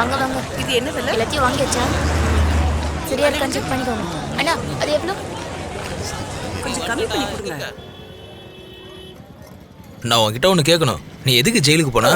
வாங்க வாங்க. இது என்ன விலை? எல்லாத்தையும் வாங்கியாச்சா சரியா இருக்கான்னு செக் பண்ணிக்கோங்க அண்ணா அது எவ்வளோ? கொஞ்சம் கம்மி பண்ணி கொடுங்க. நான் உன்கிட்ட ஒன்று கேட்கணும். நீ எதுக்கு ஜெயிலுக்கு போன?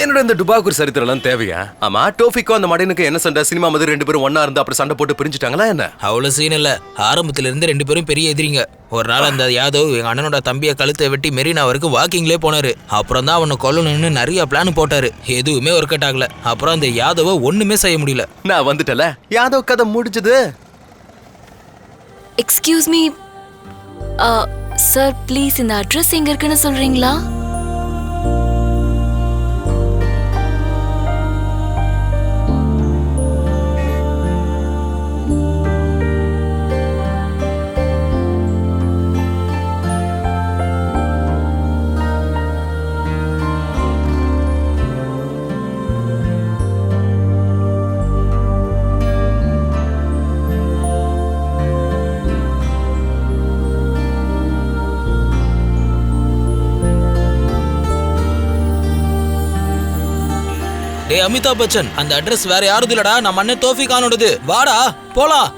என்னோட இந்த டுபாக்கூர் சரித்திரம்லாம் தேவையா? ஆமா டோஃபிக்கோ அந்த மடனுக்கு என்ன சண்டை? சினிமா மாதிரி ரெண்டு பேரும் ஒண்ணா இருந்து அப்புறம் சண்டை போட்டு பிரிஞ்சுட்டாங்களா என்ன? அவ்வளோ சீன் இல்லை. ஆரம்பத்துல இருந்து ரெண்டு பேரும் பெரிய எதிரிங்க. ஒரு நாள் அந்த யாதவ் எங்க அண்ணனோட தம்பியை கழுத்தை வெட்டி மெரினா வரைக்கும் வாக்கிங்லேயே போனாரு. அப்புறம் தான் அவனை கொல்லணும்னு நிறைய பிளான் போட்டாரு. எதுவுமே ஒர்க் அவுட் ஆகல. அப்புறம் அந்த யாதவை ஒண்ணுமே செய்ய முடியல. நான் வந்துட்டல யாதவ் கதை முடிஞ்சது? எக்ஸ்கியூஸ் மீ சார் ப்ளீஸ் இந்த அட்ரஸ் எங்க இருக்குன்னு சொல்றீங்களா? அமிதாப் பச்சன். அந்த அட்ரஸ் வேற யாரும் இல்லடா நம்ம அண்ணன் தோஃபி கானோடது வாடா போலாம்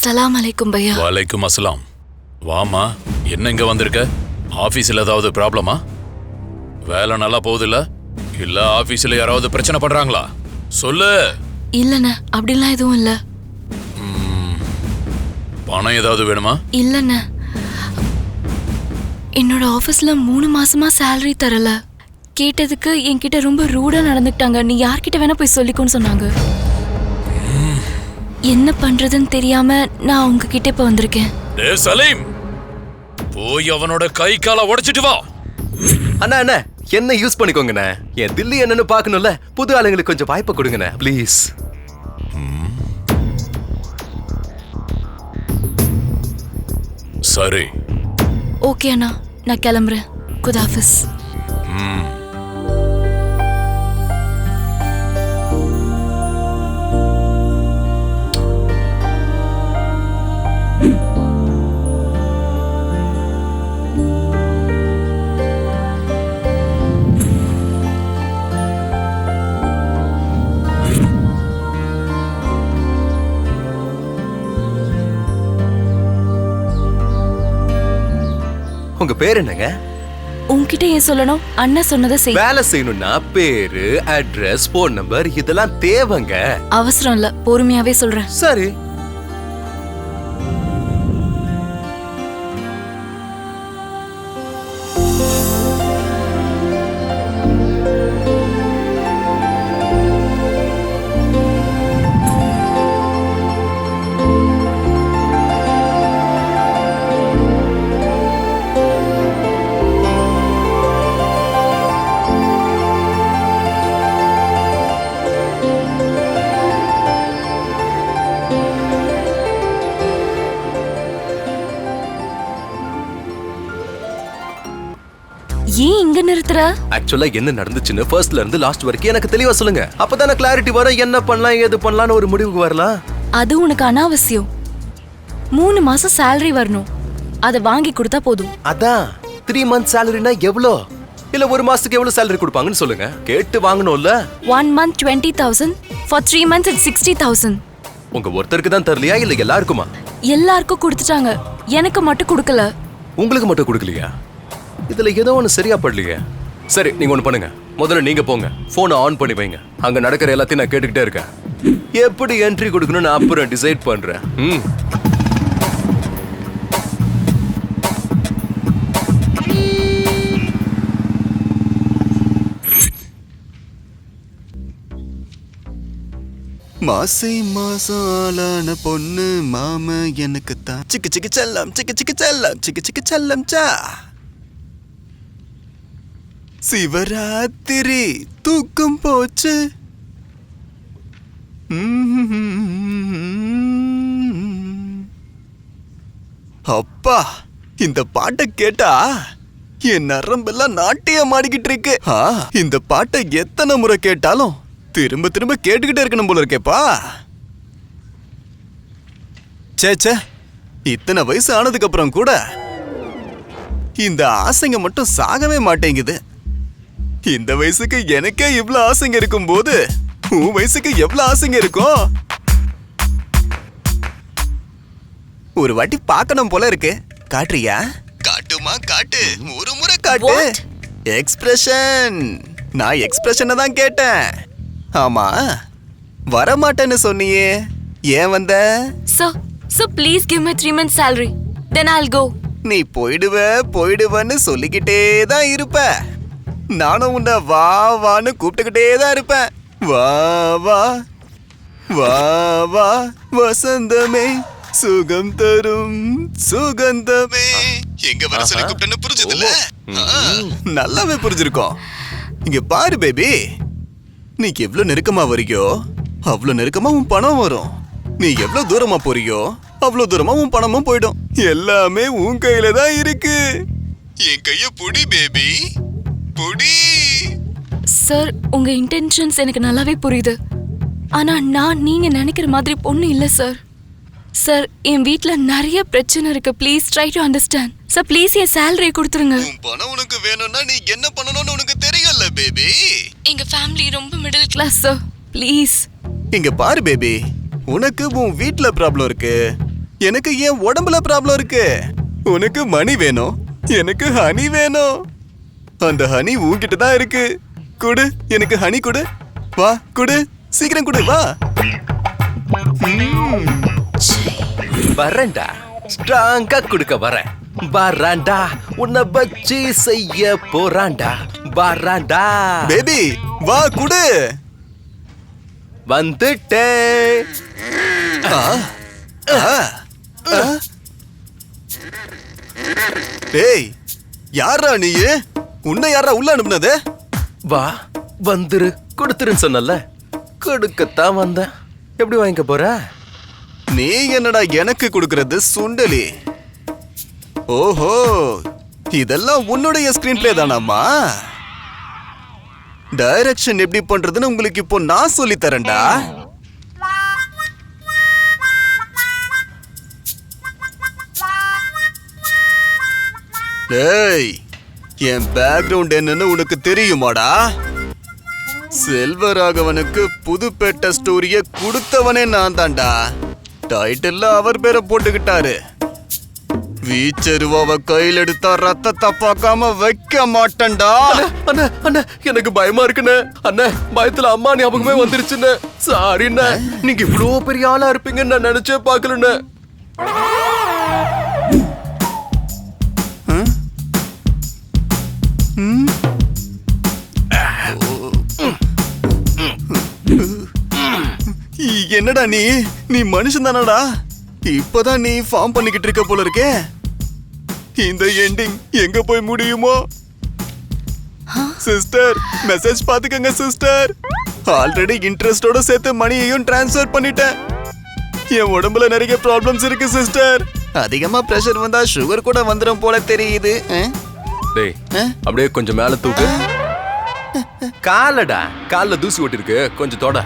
சலாம் அலைக்கும் பையா. வலைக்கும் அஸ்ஸலாம் வாமா என்ன இங்க வந்திருக்க? ஆபீஸ்ல ஏதாவது ப்ராப்ளமா? வேலை நல்லா போகுதுல்ல? இல்ல ஆபீஸ்ல யாராவது பிரச்சனை பண்றாங்களா? சொல்லு. இல்லண்ண அப்படிலாம் எதுவும் இல்ல. பணம் ஏதாவது வேணுமா? இல்லண்ண. என்னோட ஆபீஸ்ல மூணு மாசமா salary தரல. கேட்டதுக்கு என்கிட்ட ரொம்ப ரூடா நடந்துக்கிட்டாங்க. நீ யார்கிட்ட வேணா போய் சொல்லிக்கோன்னு சொன்னாங்க. என்ன பண்றதுன்னு தெரியாம நான் உங்ககிட்ட இப்ப வந்திருக்கேன். டே சலீம்! போய் அவனோட கை காலை உடைச்சிட்டு வா. அண்ணா அண்ணா என்ன யூஸ் பண்ணிக்கோங்கண்ணே. என் தில்லி என்னன்னு பார்க்கணும்ல. புது ஆளுங்களுக்கு கொஞ்சம் வாய்ப்பு கொடுங்கண்ணே ப்ளீஸ் சரி. ஓகே அண்ணா நான் கிளம்புறேன். குதாஃபிஸ் ம். உங்க பேர் என்னங்க? உன்கிட்ட ஏன் சொல்லணும்? அண்ணா சொன்னதை செய். வேலை செய்யணும்னா பேரு அட்ரஸ் போன் நம்பர் இதெல்லாம் தேவைங்க. அவசரம் இல்ல பொறுமையாவே சொல்றேன். சரி. நிறுத்துற? ஆக்சுவலா என்ன நடந்துச்சுன்னு ஃபர்ஸ்ட்ல இருந்து லாஸ்ட் வரைக்கும் எனக்கு தெளிவா சொல்லுங்க. அப்பதானே கிளாரிட்டி வரும். என்ன பண்ணலாம் ஏது பண்ணலாம்னு ஒரு முடிவுக்கு வரலாம்? அது உனக்கு அனாவசியம். மூணு மாசம் salary வரணும். அதை வாங்கி கொடுத்தா போதும். அதான். த்ரீ மந்த் சேலரினா எவ்வளோ இல்ல ஒரு மாசத்துக்கு எவ்வளவு சேலரி கொடுப்பாங்கன்னு சொல்லுங்க. கேட்டு வாங்கணும்ல? One month twenty thousand for three months it's sixty thousand உங்க ஒருத்தருக்கு தான் தரலையா? இல்ல எல்லாருக்குமா? எல்லாருக்கும் கொடுத்துட்டாங்க. எனக்கு மட்டும் கொடுக்கல. உங்களுக்கு மட்டும் கொடுக்கலையா? இதில் ஏதோ ஒன்று சரியா படலையே. சரி நீங்கள் ஒன்று பண்ணுங்க. முதல்ல நீங்கள் போங்க. ஃபோனை ஆன் பண்ணி வைங்க. அங்கே நடக்கிற எல்லாத்தையும் நான் கேட்டுக்கிட்டே இருக்கேன். எப்படி என்ட்ரி கொடுக்கணும்னு அப்புறம் டிசைட் பண்ணுறேன் ம். மாசை மாசாலான பொண்ணு மாம எனக்கு தான். சிக்கு சிக்கு செல்லம் சிக்கு சிக்கு செல்லம் சிக்கு சிக்கு செல்லம் சா. சிவராத்திரி தூக்கம் போச்சு. அப்பா இந்த பாட்டை கேட்டா என் நரம்பெல்லாம் நாட்டியம் ஆடிக்கிட்டு இருக்கு. ஆ, இந்த பாட்டை எத்தனை முறை கேட்டாலும் திரும்ப திரும்ப கேட்டுக்கிட்டே இருக்கணும் போல இருக்கேப்பா ச்சே ச்சே இத்தனை வயசு ஆனதுக்கு அப்புறம் கூட இந்த ஆசைங்க மட்டும் சாகவே மாட்டேங்குது. இந்த வயசுக்கு எனக்கே இவ்ளோ ஆசைங்க இருக்கும்போது உன் வயசுக்கு எவ்வளவு ஆசைங்க இருக்கும் ஒரு வாட்டி பார்க்கணும் போல இருக்கு. காட்டுறியா? காட்டுமா காட்டு. ஒரு முறை காட்டு. What? எக்ஸ்பிரஷன் நான் எக்ஸ்பிரஷனை தான் கேட்டேன். ஆமா. வரமாட்டேன்னு சொன்னியே. ஏன் வந்த? Sir sir please give my three months salary then I'll go நீ போயிடுவ போயிடுவன்னு சொல்லிக்கிட்டே தான் இருப்ப. நானும் உன்னை வா வான்னு கூப்பிட்டுக்கிட்டே தான் இருப்பேன். வா வா. வா வா. வசந்தமே சுகம் தரும் சுகந்தமே எங்க வர சொல்லி கூப்பிட்டேன்னு புரிஞ்சதுல நல்லாவே புரிஞ்சிருக்கோம். இங்க பாரு பேபி. நீ எவ்வளவு நெருக்கமா வரியோ அவ்வளவு நெருக்கமா உன் பணம் வரும். நீ எவ்வளவு தூரமா போறியோ அவ்வளவு தூரமா உன் பணமும் போயிடும். எல்லாமே உன் கையில தான் இருக்கு. என் கைய புடி பேபி. புடி. சார் உங்க இன்டென்ஷன்ஸ் எனக்கு நல்லாவே புரியுது. ஆனா நான் நீங்க நினைக்கிற மாதிரி பொண்ணு இல்ல சார் சார் என் வீட்ல நிறைய பிரச்சனை இருக்கு. Please try to understand sir please என் சேலரியை கொடுத்துருங்க. உன் பணம் உனக்கு வேணும்னா நீ என்ன பண்ணணும்னு உனக்கு தெரியல பேபி எங்க ஃபேமிலி ரொம்ப மிடில் கிளாஸ் சார் ப்ளீஸ் இங்க பாரு பேபி உனக்கு உன் வீட்ல ப்ராப்ளம் இருக்கு. எனக்கு என் உடம்புல ப்ராப்ளம் இருக்கு. உனக்கு மணி வேணும். எனக்கு ஹனி வேணும். அந்த ஹனி உன்கிட்ட தான் இருக்கு. குடு எனக்கு ஹனி குடு. வா குடு. சீக்கிரம் குடு வா. வரேன்டா. ஸ்ட்ராங்கா கொடுக்க வரேன். வரான்டா. உன்னை வச்சு செய்ய போறான்டா. வரான்டா. பேபி வா குடு. வந்துட்டேன். டேய் யாரா நீ உன்னை யாரா உள்ள அனுப்புனது? வா வந்துரு. கொடுத்துருன்னு சொன்னல கொடுக்கத்தான் வந்தேன். எப்படி வாங்கிக்க போற? நீ என்னடா எனக்கு கொடுக்கறது சுண்டலி? ஓஹோ இதெல்லாம் உன்னுடைய ஸ்கிரீன் பிளே தானாமா டைரக்ஷன் எப்படி பண்றதுன்னு உங்களுக்கு இப்போ நான் சொல்லி தரேன்டா. டேய் என் பேக்ரவுண்ட் என்னன்னு உனக்கு தெரியுமாடா? செல்வராகவனுக்கு புதுப்பேட்டை ஸ்டோரிய கொடுத்தவனே நான் தான்டா டைட்டில் அவர் பேரை போட்டுக்கிட்டாரு. வீச்சருவாவ கையில் எடுத்தா ரத்தத்தை பார்க்காம வைக்க மாட்டேன்டா. அண்ணா அண்ணா எனக்கு பயமா இருக்குண்ணே. அண்ணா பயத்துல அம்மா ஞாபகமே வந்துருச்சுண்ணே. சாரிண்ணே நீங்க இவ்வளோ பெரிய ஆளா இருப்பீங்கன்னு நான் நினைச்சே பார்க்கலண்ணே. என்னடா நீ? நீ மனுஷன் தானடா? இப்பதான் நீ ஃபார்ம் பண்ணிக்கிட்டு இருக்க போல இருக்கே. இந்த எண்டிங் எங்க போய் முடியுமோ? சிஸ்டர் மெசேஜ் பாத்துக்கங்க சிஸ்டர் ஆல்ரெடி இன்ட்ரெஸ்டோட சேர்த்து மணியையும் டிரான்ஸ்ஃபர் பண்ணிட்டேன். என் உடம்புல நிறைய ப்ராப்ளம்ஸ் இருக்கு சிஸ்டர் அதிகமா பிரஷர் வந்தா சுகர் கூட வந்துடும் போல தெரியுது டேய் அப்படியே கொஞ்சம் மேல தூக்கு. காலடா கால்ல தூசி ஓட்டிருக்கு கொஞ்சம் தொட.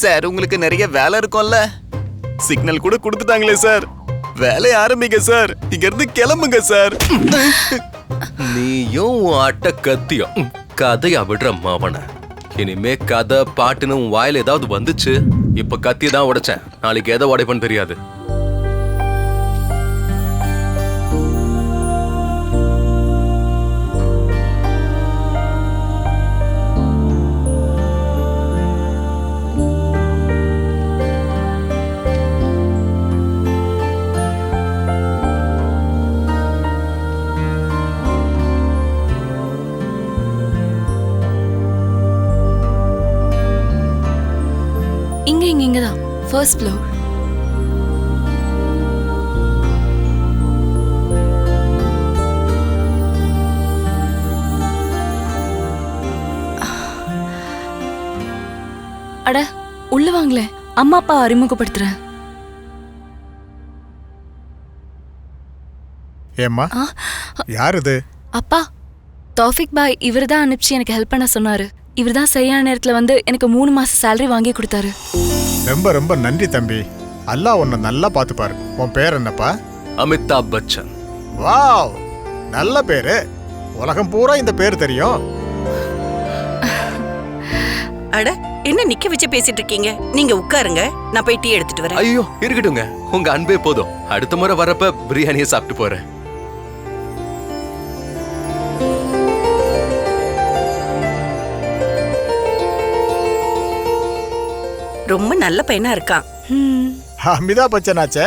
சார் உங்களுக்கு நிறைய வேலை இருக்கும்ல? சிக்னல் கூட கொடுத்துட்டாங்களே சார். வேலையை ஆரம்பிங்க சார். இங்க இருந்து கிளம்புங்க சார். நீயும் அட்ட கத்தியும் கதையா விடுற மாவன இனிமே கதை பாட்டுன்னு உன் வாயில ஏதாவது வந்துச்சு? இப்ப கத்தி தான் உடைச்சேன். நாளைக்கு எதை உடைப்பேன்னு தெரியாது. ஃபர்ஸ்ட் ஃப்ளோர் அட உள்ள வாங்களேன் அம்மா அப்பா அறிமுகப்படுத்துறேன். ஏம்மா? யார் இது அப்பா தௌஃபிக் பாய் இவர் தான் அனுப்பிச்சு எனக்கு ஹெல்ப் பண்ண சொன்னாரு. இவர் தான் சரியான நேரத்துல வந்து எனக்கு மூணு மாசம் சேலரி வாங்கி கொடுத்தாரு. ரொம்ப ரொம்ப நன்றி தம்பி. அல்லாஹ் உன்னை நல்லா பார்த்துப்பாரு. உன் பேர் என்னப்பா? அமிதாப் பச்சன். வாவ்! நல்ல பேரு. உலகம் பூரா இந்த பேர் தெரியும். அட என்ன நிக்க வச்சு பேசிட்டு இருக்கீங்க? நீங்க உட்காருங்க. நான் போய் டீ எடுத்துட்டு வரேன். ஐயோ இருக்கட்டுங்க உங்க அன்பே போதும். அடுத்த முறை வரப்ப பிரியாணியை சாப்பிட்டு போறேன். ரொம்ப நல்ல பையனா இருக்கான். ம் அமிதாப் பச்சனாச்சே.